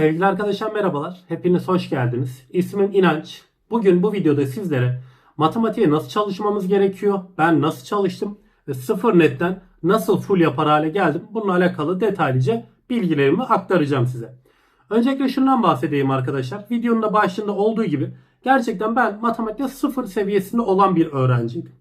Sevgili arkadaşlar merhabalar. Hepiniz hoş geldiniz. İsmim İnanç. Bugün bu videoda sizlere matematiğe nasıl çalışmamız gerekiyor, ben nasıl çalıştım ve sıfır netten nasıl full yapar hale geldim bununla alakalı detaylıca bilgilerimi aktaracağım size. Öncelikle şundan bahsedeyim arkadaşlar. Videonun da başında olduğu gibi gerçekten ben matematikte sıfır seviyesinde olan bir öğrenciydim.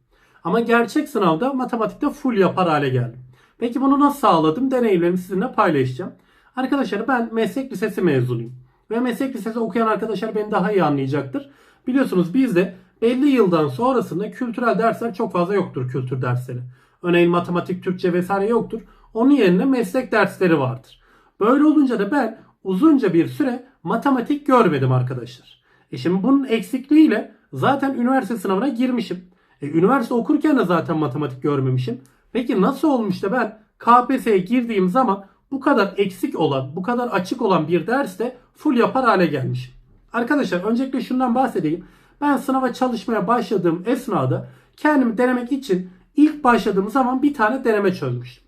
Ama gerçek sınavda matematikte full yapar hale geldim. Peki bunu nasıl sağladım? Deneyimlerimi sizinle paylaşacağım. Arkadaşlar ben meslek lisesi mezunuyum. Ve meslek lisesi okuyan arkadaşlar beni daha iyi anlayacaktır. Biliyorsunuz bizde belli yıldan sonrasında kültürel dersler çok fazla yoktur kültür dersleri. Örneğin matematik, Türkçe vesaire yoktur. Onun yerine meslek dersleri vardır. Böyle olunca da ben uzunca bir süre matematik görmedim arkadaşlar. E şimdi bunun eksikliğiyle zaten üniversite sınavına girmişim. E, üniversite okurken de zaten matematik görmemişim. Peki nasıl olmuş da ben KPSS'ye girdiğim zaman bu kadar eksik olan, bu kadar açık olan bir derste full yapar hale gelmişim. Arkadaşlar öncelikle şundan bahsedeyim. Ben sınava çalışmaya başladığım esnada kendimi denemek için ilk başladığım zaman bir tane deneme çözmüştüm.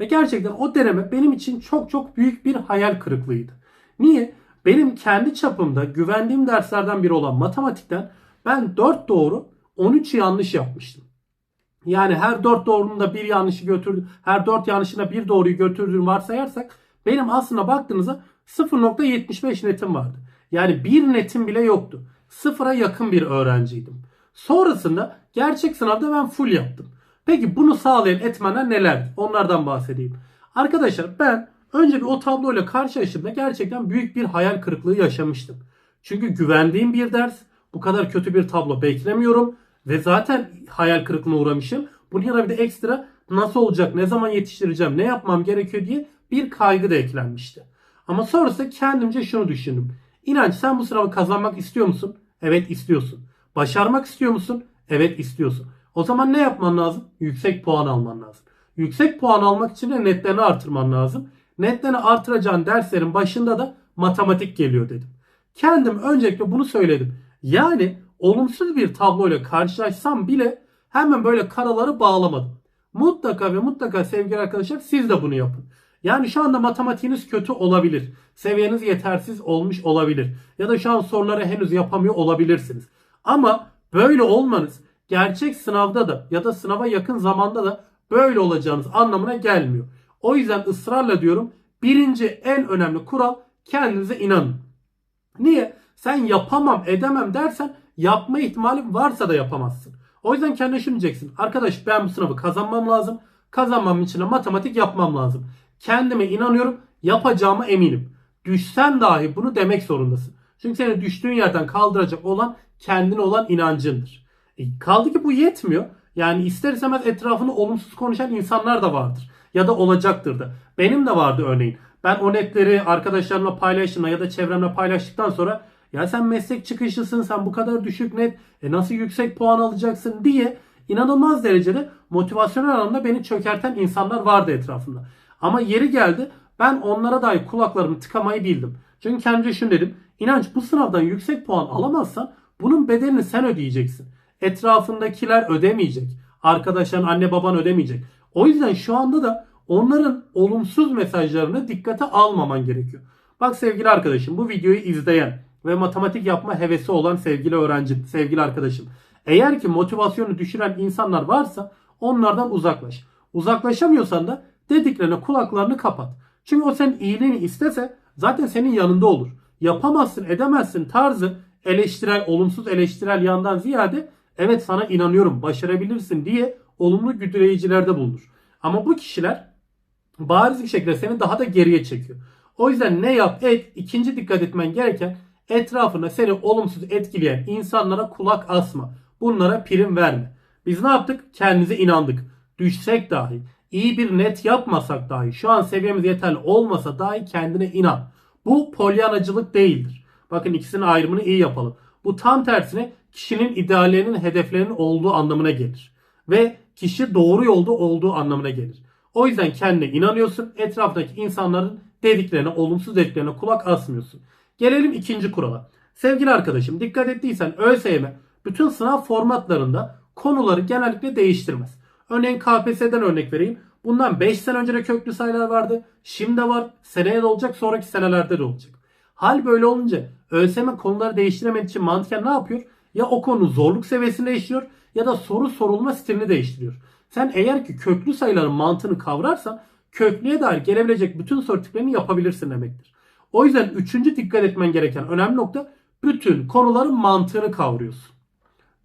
Ve gerçekten o deneme benim için çok çok büyük bir hayal kırıklığıydı. Niye? Benim kendi çapımda güvendiğim derslerden biri olan matematikten ben 4 doğru 13 yanlış yapmıştım. Yani her 4 doğrunun bir yanlışı götürdü. Her 4 yanlışına bir doğruyu götürdüğünü varsayarsak benim aslında baktığınızda 0.75 netim vardı. Yani bir netim bile yoktu. Sıfıra yakın bir öğrenciydim. Sonrasında gerçek sınavda ben full yaptım. Peki bunu sağlayan etmenler neler? Onlardan bahsedeyim. Arkadaşlar ben önce bir o tabloyla karşılaştığımda gerçekten büyük bir hayal kırıklığı yaşamıştım. Çünkü güvendiğim bir ders, bu kadar kötü bir tablo beklemiyorum ve zaten hayal kırıklığına uğramışım. Bunun yanına bir de ekstra nasıl olacak, ne zaman yetiştireceğim, ne yapmam gerekiyor diye bir kaygı da eklenmişti. Ama sonrasında kendimce şunu düşündüm. İnanç sen bu sınavı kazanmak istiyor musun? Evet istiyorsun. Başarmak istiyor musun? Evet istiyorsun. O zaman ne yapman lazım? Yüksek puan alman lazım. Yüksek puan almak için de netlerini artırman lazım. Netlerini artıracağın derslerin başında da matematik geliyor dedim. Kendim öncelikle bunu söyledim. Yani olumsuz bir tabloyla karşılaşsam bile hemen böyle karaları bağlamadım. Mutlaka ve mutlaka sevgili arkadaşlar siz de bunu yapın. Yani şu anda matematiğiniz kötü olabilir. Seviyeniz yetersiz olmuş olabilir. Ya da şu an soruları henüz yapamıyor olabilirsiniz. Ama böyle olmanız gerçek sınavda da ya da sınava yakın zamanda da böyle olacağınız anlamına gelmiyor. O yüzden ısrarla diyorum birinci en önemli kural kendinize inanın. Niye? Sen yapamam edemem dersen yapma ihtimalin varsa da yapamazsın. O yüzden kendine şunu diyeceksin. Arkadaş ben bu sınavı kazanmam lazım. Kazanmam için de matematik yapmam lazım. Kendime inanıyorum. Yapacağıma eminim. Düşsen dahi bunu demek zorundasın. Çünkü seni düştüğün yerden kaldıracak olan kendine olan inancındır. E, kaldı ki bu yetmiyor. Yani ister istemez etrafını olumsuz konuşan insanlar da vardır. Ya da olacaktır da. Benim de vardı örneğin. Ben o netleri arkadaşlarımla paylaştığımda ya da çevremle paylaştıktan sonra ya sen meslek çıkışlısın sen bu kadar düşük net e nasıl yüksek puan alacaksın diye inanılmaz derecede motivasyonel anlamda beni çökerten insanlar vardı etrafımda. Ama yeri geldi ben onlara dahi kulaklarımı tıkamayı bildim. Çünkü kendimce şunu dedim. İnanç bu sınavdan yüksek puan alamazsan bunun bedelini sen ödeyeceksin. Etrafındakiler ödemeyecek. Arkadaşların anne baban ödemeyecek. O yüzden şu anda da onların olumsuz mesajlarını dikkate almaman gerekiyor. Bak sevgili arkadaşım bu videoyu izleyen ve matematik yapma hevesi olan sevgili öğrencim, sevgili arkadaşım. Eğer ki motivasyonu düşüren insanlar varsa onlardan uzaklaş. Uzaklaşamıyorsan da dediklerine kulaklarını kapat. Çünkü o senin iyiliğini istese zaten senin yanında olur. Yapamazsın, edemezsin tarzı eleştirel, olumsuz eleştirel yandan ziyade evet sana inanıyorum, başarabilirsin diye olumlu güdüleyicilerde bulunur. Ama bu kişiler bariz bir şekilde seni daha da geriye çekiyor. O yüzden ne yap et ikinci dikkat etmen gereken etrafında seni olumsuz etkileyen insanlara kulak asma. Bunlara prim verme. Biz ne yaptık? Kendimize inandık. Düşsek dahi, iyi bir net yapmasak dahi, şu an seviyemiz yeterli olmasa dahi kendine inan. Bu polyanacılık değildir. Bakın ikisinin ayrımını iyi yapalım. Bu tam tersine kişinin ideallerinin, hedeflerinin olduğu anlamına gelir. Ve kişi doğru yolda olduğu anlamına gelir. O yüzden kendine inanıyorsun. Etrafındaki insanların dediklerine, olumsuz dediklerine kulak asmıyorsun. Gelelim ikinci kurala. Sevgili arkadaşım dikkat ettiysen ÖSYM bütün sınav formatlarında konuları genellikle değiştirmez. Örneğin KPSS'den örnek vereyim. Bundan 5 sene önce de köklü sayılar vardı. Şimdi de var. Seneye de olacak. Sonraki senelerde de olacak. Hal böyle olunca ÖSYM konuları değiştiremediği için mantıken ne yapıyor? Ya o konu zorluk seviyesini değiştiriyor ya da soru sorulma stilini değiştiriyor. Sen eğer ki köklü sayıların mantığını kavrarsan köklüye dair gelebilecek bütün soru tiplerini yapabilirsin demektir. O yüzden üçüncü dikkat etmen gereken önemli nokta bütün konuların mantığını kavruyorsun.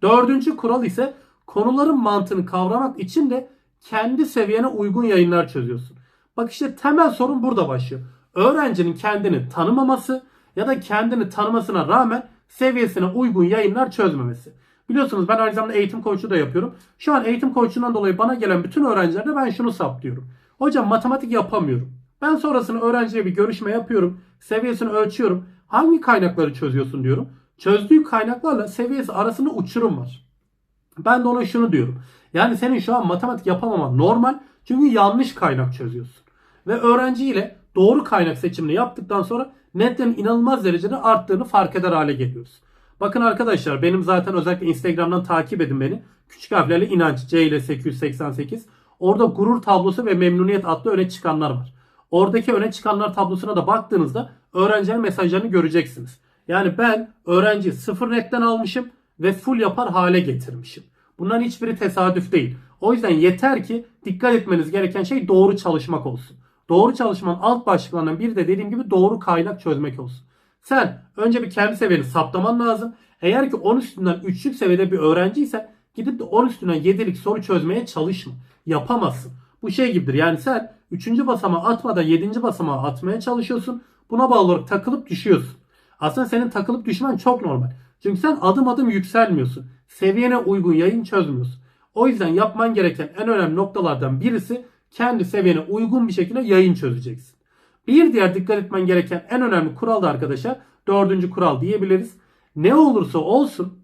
Dördüncü kural ise konuların mantığını kavramak için de kendi seviyene uygun yayınlar çözüyorsun. Bak işte temel sorun burada başlıyor. Öğrencinin kendini tanımaması ya da kendini tanımasına rağmen seviyesine uygun yayınlar çözmemesi. Biliyorsunuz ben aynı zamanda eğitim koçu da yapıyorum. Şu an eğitim koçundan dolayı bana gelen bütün öğrencilerde ben şunu saptıyorum. Hocam matematik yapamıyorum. Ben sonrasında öğrenciye bir görüşme yapıyorum. Seviyesini ölçüyorum. Hangi kaynakları çözüyorsun diyorum. Çözdüğü kaynaklarla seviyesi arasında uçurum var. Ben de ona şunu diyorum. Yani senin şu an matematik yapamaman normal. Çünkü yanlış kaynak çözüyorsun. Ve öğrenciyle doğru kaynak seçimini yaptıktan sonra netlerin inanılmaz derecede arttığını fark eder hale geliyoruz. Bakın arkadaşlar benim zaten özellikle Instagram'dan takip edin beni. Küçük harflerle inanç C ile 888. Orada gurur tablosu ve memnuniyet adlı öne çıkanlar var. Oradaki öne çıkanlar tablosuna da baktığınızda öğrencilerin mesajlarını göreceksiniz. Yani ben öğrenci sıfır netten almışım ve full yapar hale getirmişim. Bunların hiçbiri tesadüf değil. O yüzden yeter ki dikkat etmeniz gereken şey doğru çalışmak olsun. Doğru çalışmanın alt başlıklarından biri de dediğim gibi doğru kaynak çözmek olsun. Sen önce bir kendi seviyeni saptaman lazım. Eğer ki 10 üstünden 3'lük seviyede bir öğrenciysen gidip de 10 üstünden 7'lik soru çözmeye çalışma. Yapamazsın. Bu şey gibidir. Yani sen 3. basamağı atmadan 7. basamağı atmaya çalışıyorsun. Buna bağlı olarak takılıp düşüyorsun. Aslında senin takılıp düşmen çok normal. Çünkü sen adım adım yükselmiyorsun. Seviyene uygun yayın çözmüyorsun. O yüzden yapman gereken en önemli noktalardan birisi kendi seviyene uygun bir şekilde yayın çözeceksin. Bir diğer dikkat etmen gereken en önemli kural da arkadaşlar dördüncü kural diyebiliriz. Ne olursa olsun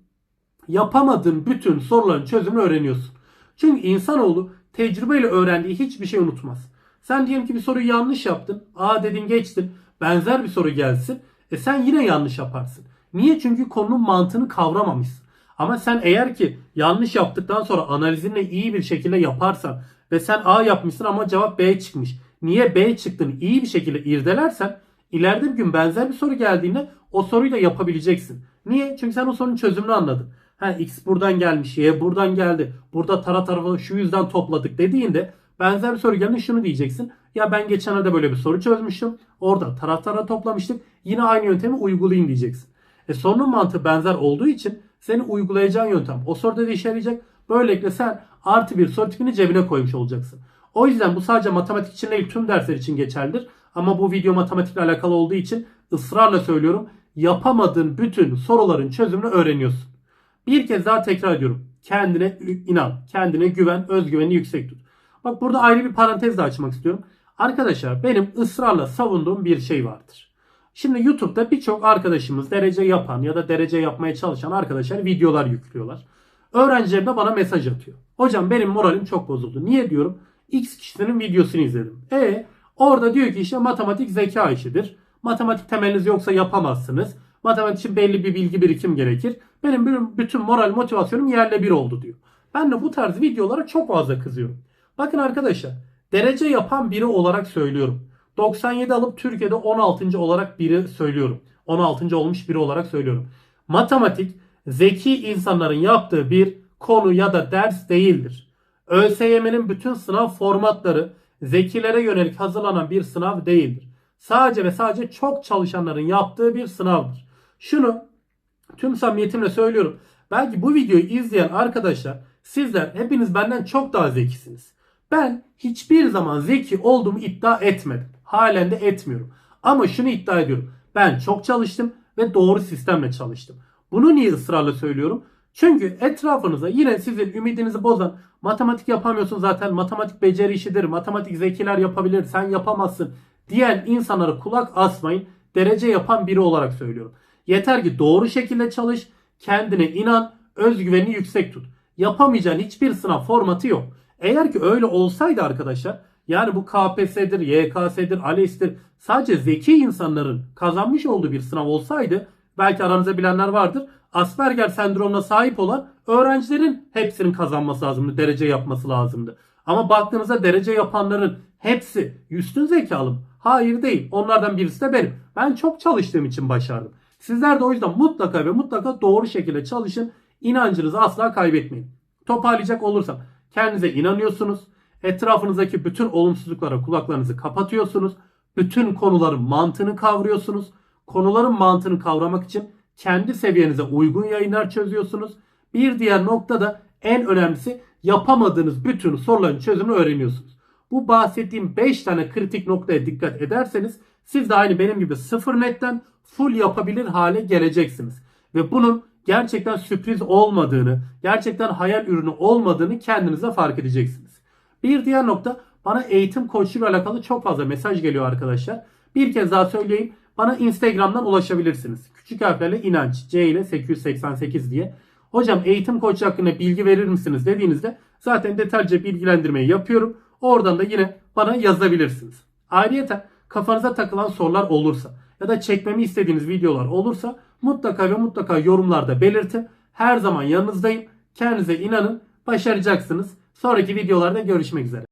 yapamadığın bütün soruların çözümünü öğreniyorsun. Çünkü insanoğlu tecrübeyle öğrendiği hiçbir şey unutmaz. Sen diyelim ki bir soruyu yanlış yaptın. Aa dedin geçtin. Benzer bir soru gelsin. E sen yine yanlış yaparsın. Niye? Çünkü konunun mantığını kavramamışsın. Ama sen eğer ki yanlış yaptıktan sonra analizini iyi bir şekilde yaparsan ve sen A yapmışsın ama cevap B çıkmış. Niye B çıktığını iyi bir şekilde irdelersen ileride bir gün benzer bir soru geldiğinde o soruyu da yapabileceksin. Niye? Çünkü sen o sorunun çözümünü anladın. Ha X buradan gelmiş, Y buradan geldi. Burada tara tarafa şu yüzden topladık dediğinde benzer bir soru geldiğinde şunu diyeceksin. Ya ben geçen ayda böyle bir soru çözmüştüm. Orada taraf tara toplamıştık. Yine aynı yöntemi uygulayayım diyeceksin. E sorunun mantığı benzer olduğu için senin uygulayacağın yöntem o soruda da işe yarayacak. Böylelikle sen artı bir soru tipini cebine koymuş olacaksın. O yüzden bu sadece matematik için değil tüm dersler için geçerlidir. Ama bu video matematikle alakalı olduğu için ısrarla söylüyorum. Yapamadığın bütün soruların çözümünü öğreniyorsun. Bir kez daha tekrar ediyorum. Kendine inan, kendine güven, özgüveni yüksek tut. Bak burada ayrı bir parantez de açmak istiyorum. Arkadaşlar benim ısrarla savunduğum bir şey vardır. Şimdi YouTube'da birçok arkadaşımız derece yapan ya da derece yapmaya çalışan arkadaşlar videolar yüklüyorlar. Öğrencilerim de bana mesaj atıyor. Hocam benim moralim çok bozuldu. Niye diyorum? X kişisinin videosunu izledim. E orada diyor ki işte matematik zeka işidir. Matematik temeliniz yoksa yapamazsınız. Matematik için belli bir bilgi birikim gerekir. Benim bütün moral motivasyonum yerle bir oldu diyor. Ben de bu tarz videolara çok fazla kızıyorum. Bakın arkadaşlar derece yapan biri olarak söylüyorum. 97 alıp Türkiye'de 16. olarak biri söylüyorum. 16. olmuş biri olarak söylüyorum. Matematik zeki insanların yaptığı bir konu ya da ders değildir. ÖSYM'nin bütün sınav formatları zekilere yönelik hazırlanan bir sınav değildir. Sadece ve sadece çok çalışanların yaptığı bir sınavdır. Şunu tüm samimiyetimle söylüyorum. Belki bu videoyu izleyen arkadaşlar sizler hepiniz benden çok daha zekisiniz. Ben hiçbir zaman zeki olduğumu iddia etmedim. Halen de etmiyorum. Ama şunu iddia ediyorum. Ben çok çalıştım ve doğru sistemle çalıştım. Bunu niye ısrarla söylüyorum? Çünkü etrafınıza yine sizin ümidinizi bozan matematik yapamıyorsun zaten matematik beceri işidir, matematik zekiler yapabilir, sen yapamazsın diyen insanlara kulak asmayın. Derece yapan biri olarak söylüyorum. Yeter ki doğru şekilde çalış, kendine inan, özgüvenini yüksek tut. Yapamayacağın hiçbir sınav formatı yok. Eğer ki öyle olsaydı arkadaşlar yani bu KPSS'dir, YKS'dir, ALES'tir sadece zeki insanların kazanmış olduğu bir sınav olsaydı belki aranızda bilenler vardır. Asperger sendromuna sahip olan öğrencilerin hepsinin kazanması lazımdı, derece yapması lazımdı. Ama baktığınızda derece yapanların hepsi üstün zekalı mı? Hayır değil. Onlardan birisi de benim. Ben çok çalıştığım için başardım. Sizler de o yüzden mutlaka ve mutlaka doğru şekilde çalışın. İnancınızı asla kaybetmeyin. Toparlayacak olursam kendinize inanıyorsunuz. Etrafınızdaki bütün olumsuzluklara kulaklarınızı kapatıyorsunuz. Bütün konuların mantığını kavruyorsunuz. Konuların mantığını kavramak için kendi seviyenize uygun yayınlar çözüyorsunuz. Bir diğer nokta da en önemlisi yapamadığınız bütün soruların çözümünü öğreniyorsunuz. Bu bahsettiğim 5 tane kritik noktaya dikkat ederseniz siz de aynı benim gibi sıfır netten full yapabilir hale geleceksiniz. Ve bunun gerçekten sürpriz olmadığını, gerçekten hayal ürünü olmadığını kendinize fark edeceksiniz. Bir diğer nokta bana eğitim koçluğuyla alakalı çok fazla mesaj geliyor arkadaşlar. Bir kez daha söyleyeyim. Bana Instagram'dan ulaşabilirsiniz. Küçük harflerle inanç C ile 888 diye. Hocam eğitim koçu hakkında bilgi verir misiniz dediğinizde zaten detaylıca bilgilendirmeyi yapıyorum. Oradan da yine bana yazabilirsiniz. Ayrıca kafanıza takılan sorular olursa ya da çekmemi istediğiniz videolar olursa mutlaka ve mutlaka yorumlarda belirtin. Her zaman yanınızdayım. Kendinize inanın. Başaracaksınız. Sonraki videolarda görüşmek üzere.